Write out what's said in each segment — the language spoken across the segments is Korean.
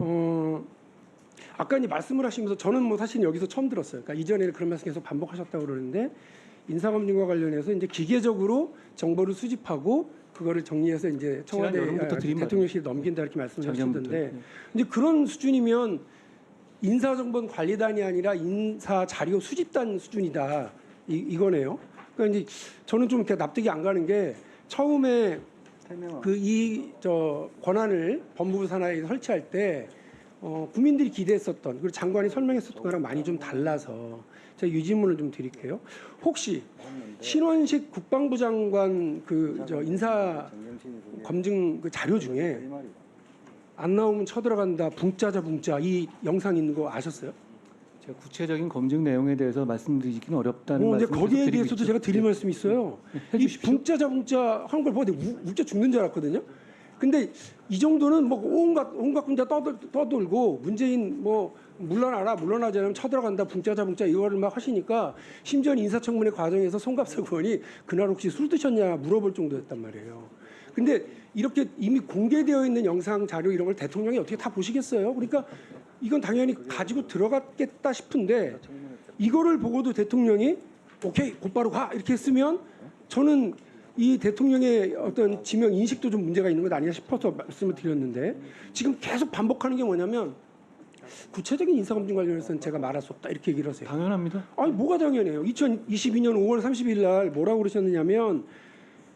어, 아까 이제 말씀을 하시면서 저는 뭐 사실 여기서 처음 들었어요. 그러니까 이전에 그런 말씀 계속 반복하셨다고 그러는데 인사검증과 관련해서 이제 기계적으로 정보를 수집하고 그거를 정리해서 이제 청와대 아, 대통령실에 넘긴다 이렇게 작년부터. 말씀하셨던데 이제 그런 수준이면 인사정보관리단이 아니라 인사 자료 수집단 수준이다 이, 이거네요. 그러니까 이제 저는 좀 이렇게 납득이 안 가는 게 처음에 그 이 저 권한을 법무부 산하에 설치할 때 어, 국민들이 기대했었던 그리고 장관이 설명했었던 거랑 많이 좀 달라서 제가 이 질문을 좀 드릴게요. 혹시 신원식 국방부 장관 그 저 인사 검증 그 자료 중에 안 나오면 쳐들어간다 붕짜자 붕짜 이 영상 있는 거 아셨어요? 제가 구체적인 검증 내용에 대해서 말씀드리기는 어렵다는 어, 근데 말씀을 거기에 계속 드리고 대해서도 있죠. 제가 드릴 말씀이 있어요. 네, 이 해주십시오. 붕짜자 붕짜 하는 걸 보고 내가 우- 웃겨 죽는 줄 알았거든요. 근데 이 정도는 뭐 온갖 온갖 군자 떠들, 떠돌고 문재인 뭐 물러나라 물러나지 않으면 쳐들어간다 붕짜자 붕짜 이거를 막 하시니까 심지어 인사청문회 과정에서 송갑석 의원이 그날 혹시 술 드셨냐 물어볼 정도였단 말이에요. 근데 이렇게 이미 공개되어 있는 영상 자료 이런 걸 대통령이 어떻게 다 보시겠어요? 그러니까 이건 당연히 가지고 들어갔겠다 싶은데 이거를 보고도 대통령이 오케이 곧바로 가 이렇게 했으면 저는 이 대통령의 어떤 지명 인식도 좀 문제가 있는 것 아니냐 싶어서 말씀을 드렸는데 지금 계속 반복하는 게 뭐냐면 구체적인 인사검증 관련해서는 제가 말할 수 없다 이렇게 얘기를 하세요. 당연합니다. 아니 뭐가 당연해요. 2022년 5월 30일 날 뭐라고 그러셨느냐면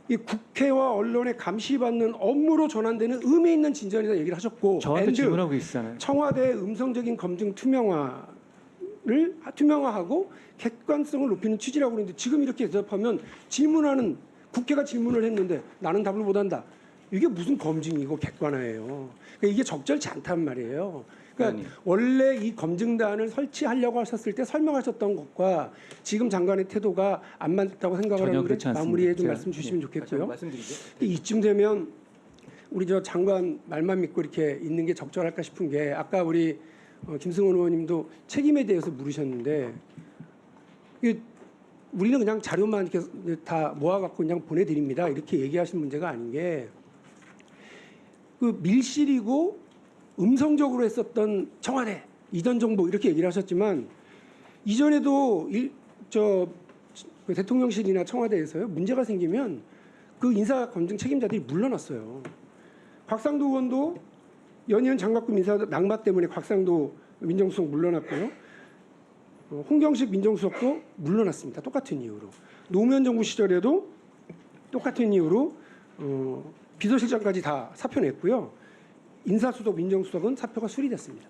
이 국회와 언론의 감시받는 업무로 전환되는 의미 있는 진전이다 얘기를 하셨고 저한테 질문하고 있잖아요. 청와대 음성적인 검증 투명화를 투명화하고 객관성을 높이는 취지라고 그러는데 지금 이렇게 대답하면 질문하는 국회가 질문을 했는데 나는 답을 못 한다. 이게 무슨 검증이고 객관화예요. 그러니까 이게 적절치 않단 말이에요. 그러니까 아니. 원래 이 검증단을 설치하려고 하셨을 때 설명하셨던 것과 지금 장관의 태도가 안 맞다고 생각을 하는데. 마무리에 좀 말씀 주시면 예, 다시 좋겠고요. 말씀드리죠. 이쯤 되면 우리 저 장관 말만 믿고 이렇게 있는 게 적절할까 싶은 게 아까 우리 어, 김승원 의원님도 책임에 대해서 물으셨는데 이게 우리는 그냥 자료만 이렇게 다 모아갖고 그냥 보내드립니다 이렇게 얘기하신 문제가 아닌 게 그 밀실이고 음성적으로 했었던 청와대 이전 정보 이렇게 얘기를 하셨지만 이전에도 일, 저그 대통령실이나 청와대에서요 문제가 생기면 그 인사 검증 책임자들이 물러났어요. 곽상도 의원도 연이은 장관급 인사 낙마 때문에 곽상도 민정수석 물러났고요. 어, 홍경식 민정수석도 물러났습니다. 똑같은 이유로 노무현 정부 시절에도 똑같은 이유로 어, 비서실장까지 다 사표 냈고요. 인사수석 민정수석은 사표가 수리됐습니다.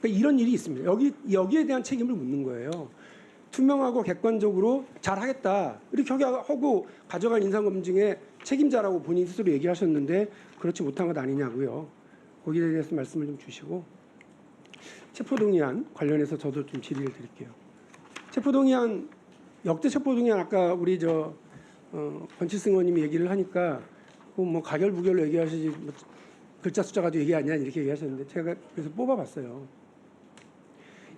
그러니까 이런 일이 있습니다. 여기 여기에 대한 책임을 묻는 거예요. 투명하고 객관적으로 잘 하겠다 이렇게 하고 가져갈 인사검증의 책임자라고 본인 스스로 얘기를 하셨는데 그렇지 못한 것 아니냐고요. 거기에 대해서 말씀을 좀 주시고 체포동의안 관련해서 저도 좀 질의를 드릴게요. 체포동의안 역대 체포동의안 아까 우리 저 어, 권칠승 의원님이 얘기를 하니까 그뭐 가결부결로 얘기하시지 뭐 글자 숫자 가지고 얘기하냐 이렇게 얘기하셨는데 제가 그래서 뽑아봤어요.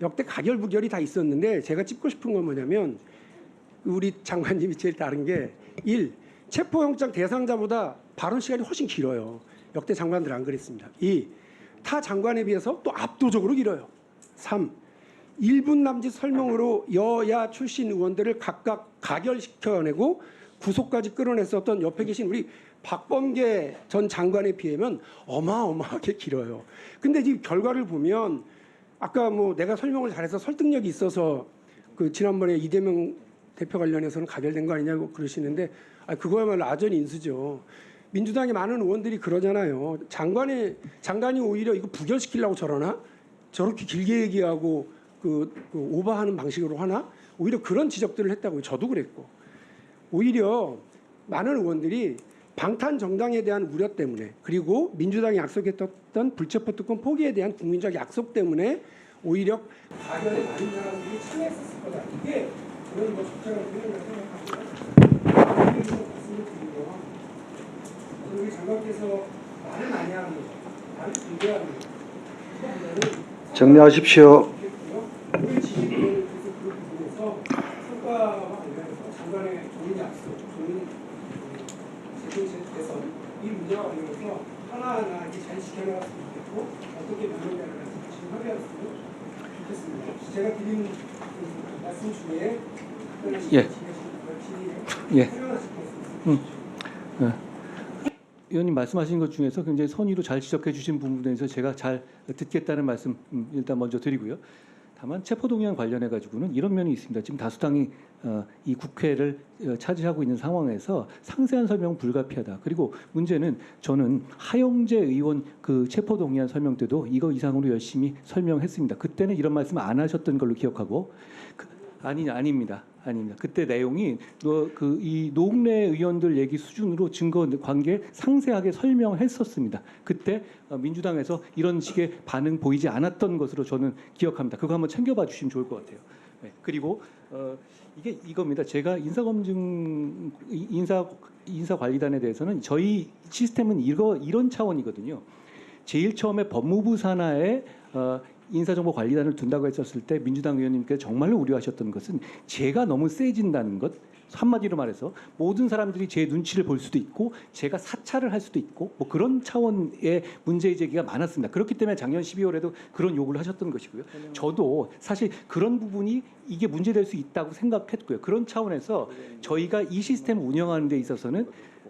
역대 가결부결이 다 있었는데 제가 찝고 싶은 건 뭐냐면 우리 장관님이 제일 다른 게 1. 체포영장 대상자보다 발언 시간이 훨씬 길어요. 역대 장관들 안 그랬습니다. 2. 타 장관에 비해서 또 압도적으로 길어요. 3. 1분 남짓 설명으로 여야 출신 의원들을 각각 가결시켜내고 구속까지 끌어냈었던 옆에 계신 우리 박범계 전 장관에 비하면 어마어마하게 길어요. 근데 이 결과를 보면 아까 뭐 내가 설명을 잘해서 설득력이 있어서 그 지난번에 이재명 대표 관련해서는 가결된 거 아니냐고 그러시는데 아 그거야말로 아전 인수죠. 민주당의 많은 의원들이 그러잖아요. 장관이 장관이 오히려 이거 부결시키려고 저러나 저렇게 길게 얘기하고 그, 그 오버하는 방식으로 하나 오히려 그런 지적들을 했다고요. 저도 그랬고 오히려 많은 의원들이 방탄 정당에 대한 우려 때문에 그리고 민주당이 약속했던 불체포 특권 포기에 대한 국민적 약속 때문에 오히려 가결에 많은 사람들이 참여했었을 거다. 이게 저는 뭐 적절한. 말씀을 드리고 우리 장관께서 말을 많이 하는 거, 말을 길게 하는 거, 이거보다는 정리하십시오. 지휘를 계속 그 부분에서 성과와 관련해서 장관의 좋은 약속, 좋은 대통령께서 이 문제와 관련해서 하나하나 잘 지켜나갈 수 있겠고 어떻게 변경되는가 지금 협의할 수 있겠습니다. 제가 드린 그 말씀 중에 예. 예. 음. 네. 의원님 말씀하신 것 중에서 굉장히 선의로 잘 지적해 주신 부분에서 제가 잘 듣겠다는 말씀 음, 일단 먼저 드리고요. 다만 체포동의안 관련해 가지고는 이런 면이 있습니다. 지금 다수당이 이 국회를 어, 차지하고 있는 상황에서 상세한 설명은 불가피하다. 그리고 문제는 저는 하영재 의원 그 체포동의안 설명 때도 이거 이상으로 열심히 설명했습니다. 그때는 이런 말씀 안 하셨던 걸로 기억하고 그, 아니 아닙니다. 아닙니다. 그때 내용이 그이 노웅래 의원들 얘기 수준으로 증거 관계 상세하게 설명했었습니다. 그때 어, 민주당에서 이런 식의 반응 보이지 않았던 것으로 저는 기억합니다. 그거 한번 챙겨봐 주시면 좋을 것 같아요. 네. 그리고 어, 이게 이겁니다. 제가 인사검증 이- 인사 인사관리단에 대해서는 저희 시스템은 이거 이런 차원이거든요. 제일 처음에 법무부 산하에 어, 인사정보관리단을 둔다고 했었을 때 민주당 의원님께서 정말로 우려하셨던 것은 제가 너무 세진다는 것. 한마디로 말해서 모든 사람들이 제 눈치를 볼 수도 있고 제가 사찰을 할 수도 있고 뭐 그런 차원의 문제 제기가 많았습니다. 그렇기 때문에 작년 12월에도 그런 요구를 하셨던 것이고요. 저도 사실 그런 부분이 이게 문제될 수 있다고 생각했고요. 그런 차원에서 저희가 이 시스템을 운영하는 데 있어서는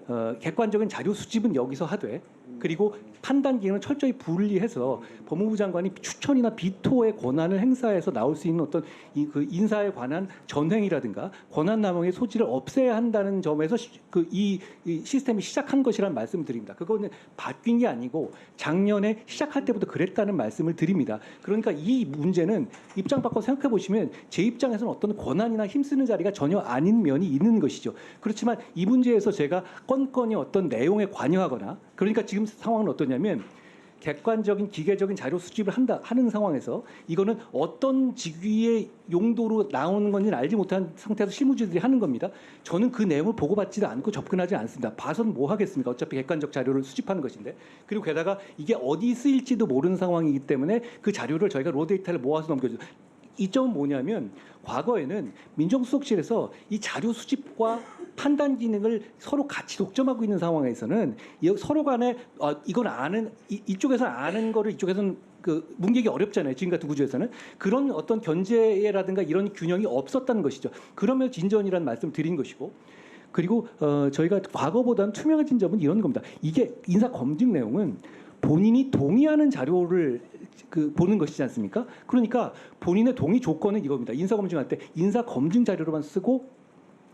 어, 객관적인 자료 수집은 여기서 하되 그리고 판단 기능을 철저히 분리해서 법무부 장관이 추천이나 비토의 권한을 행사해서 나올 수 있는 어떤 이 그 인사에 관한 전횡이라든가 권한 남용의 소지를 없애야 한다는 점에서 그이 시스템이 시작한 것이라는 말씀을 드립니다. 그거는 바뀐 게 아니고 작년에 시작할 때부터 그랬다는 말씀을 드립니다. 그러니까 이 문제는 입장 바꿔 생각해 보시면 제 입장에서는 어떤 권한이나 힘쓰는 자리가 전혀 아닌 면이 있는 것이죠. 그렇지만 이 문제에서 제가 건건이 어떤 내용에 관여하거나 그러니까 지금 상황은 어떠 냐면 객관적인 기계적인 자료 수집을 한다 하는 상황에서 이거는 어떤 직위의 용도로 나오는 건지는 알지 못한 상태에서 실무진들이 하는 겁니다. 저는 그 내용을 보고받지도 않고 접근하지 않습니다. 봐선 뭐 하겠습니까? 어차피 객관적 자료를 수집하는 것인데 그리고 게다가 이게 어디 쓰일지도 모르는 상황이기 때문에 그 자료를 저희가 로 데이터를 모아서 넘겨줘. 이 점은 뭐냐면 과거에는 민정수석실에서 이 자료 수집과 판단 기능을 서로 같이 독점하고 있는 상황에서는 이- 서로 간에 어, 이건 아는 이, 이쪽에서 아는 거를 이쪽에서는 그 뭉개기 어렵잖아요. 지금 같은 구조에서는 그런 어떤 견제라든가 이런 균형이 없었다는 것이죠. 그러면 진전이라는 말씀 을 드린 것이고 그리고 어, 저희가 과거보다는 투명해진 점은 이런 겁니다. 이게 인사 검증 내용은 본인이 동의하는 자료를 그 보는 것이지 않습니까? 그러니까 본인의 동의 조건은 이겁니다. 인사 검증할 때 인사 검증 자료로만 쓰고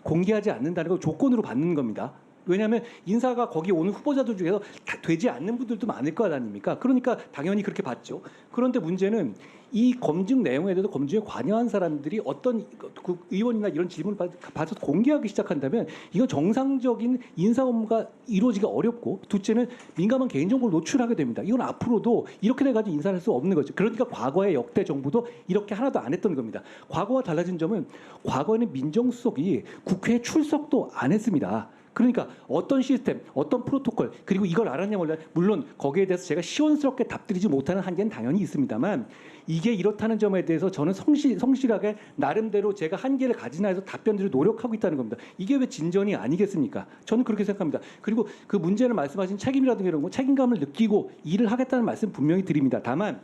공개하지 않는다는 걸 조건으로 받는 겁니다. 왜냐하면 인사가 거기 오는 후보자들 중에서 다 되지 않는 분들도 많을 거 아닙니까? 그러니까 당연히 그렇게 받죠. 그런데 문제는 이 검증 내용에 대해서 검증에 관여한 사람들이 어떤 그 의원이나 이런 질문을 받- 받아서 공개하기 시작한다면 이건 정상적인 인사 업무가 이루어지기 어렵고 둘째는 민감한 개인정보를 노출하게 됩니다. 이건 앞으로도 이렇게 돼가지고 인사를 할수 없는 거죠. 그러니까 과거의 역대 정부도 이렇게 하나도 안 했던 겁니다. 과거와 달라진 점은 과거에는 민정수석이 국회에 출석도 안 했습니다. 그러니까 어떤 시스템, 어떤 프로토콜, 그리고 이걸 알았냐 몰라 물론 거기에 대해서 제가 시원스럽게 답드리지 못하는 한계는 당연히 있습니다만 이게 이렇다는 점에 대해서 저는 성실, 성실하게 나름대로 제가 한계를 가지나 해서 답변들을 노력하고 있다는 겁니다. 이게 왜 진전이 아니겠습니까? 저는 그렇게 생각합니다. 그리고 그 문제를 말씀하신 책임이라든가 이런 거 책임감을 느끼고 일을 하겠다는 말씀 분명히 드립니다. 다만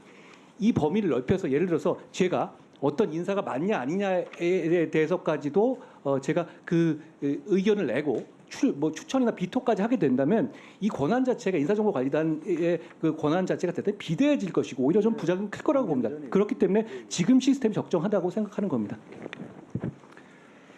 이 범위를 넓혀서 예를 들어서 제가 어떤 인사가 맞냐 아니냐에 대해서까지도 어 제가 그 에, 의견을 내고 추, 뭐 추천이나 비토까지 하게 된다면 이 권한 자체가 인사정보관리단의 그 권한 자체가 대단히 비대해질 것이고 오히려 좀 부작용이 클 거라고 봅니다. 그렇기 때문에 지금 시스템이 적정하다고 생각하는 겁니다.